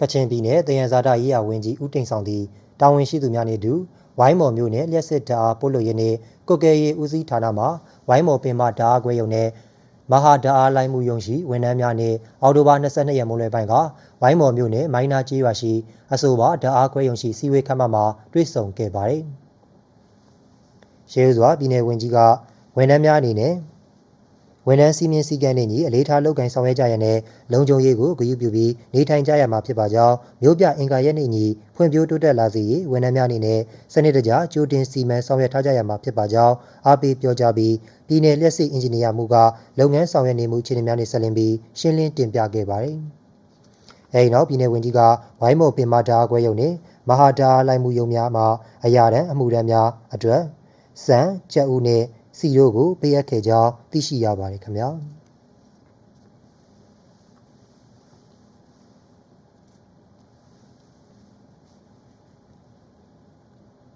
ကချင်ပြည်နယ်တယန်ဇာတာရေးရာဝန်ကြီးဦးတိန်ဆောင်သည်တာဝန်ရှိသူများနှင့်အတူဝိုင်းမော်မြို့နယ်လျှက်စစ်ဓာတ်အားပို့လို့ရင်းနှင့်ကုတ်ကဲရေးဦးစီးဌာနမှဝိုင်းမော်ပင်မဓာတ်အားခွဲရုံနှင့်မဟာဓာတ်အားလိုင်းမှုရုံရှိဝန်ထမ်းများနှင့်အော်တိုဘာ22ရက်မွန်းလွဲပိုင်းကဝိုင်းမော်မြို့နယ်မိုင်းနာကျေးရွာရှိအဆိုပါဓာတ်အားခွဲရုံရှိစီဝေးခမ်းမမှာတွေ့ဆုံခဲ့ပါသည်ရှေးစွာပြည်နယ်ဝန်ကြီးကဝန်ထမ်းများအနေနဲ့ ဝန်ထမ်းစီမင်းစည်းကမ်းတွေညီအလေးထားလုပ်ကိုင်ဆောင်ရွက်ကြရတဲ့လုံခြုံရေးကိုဂရုပြုပြီးနေထိုင်ကြရမှာဖြစ်ပါကြောင်းမြို့ပြအင်္ကာရက်နှင့်ညီဖွံ့ဖြိုးတိုးတက်လာစေရေးဝန်ထမ်းများအနေနဲ့စနစ်တကျကြိုတင်စီမံဆောင်ရွက်ထားကြရမှာဖြစ်ပါကြောင်းအားပေးပြောကြားပြီးပြည်내လျှက်စစ်အင်ဂျင်နီယာမှုကလုပ်ငန်းဆောင်ရွက်နေမှုအခြေအနေများနှင့်ဆက်လင်းပြီးရှင်းလင်းတင်ပြခဲ့ပါတယ်။အဲဒီနောက်ပြည်내ဝန်ကြီးကဝိုင်းမော်ပင်မဓာတ်ခွဲရုံနှင့်မဟာဓာတ်လိုက်မှုရုံများမှာအရာတန်းအမှုတန်းများအတွက်စံကြက်ဥနှင့် စီတို့ကိုပေးအပ်ခဲ့ကြောင်းသိရှိရပါတယ်ခင်ဗျာ။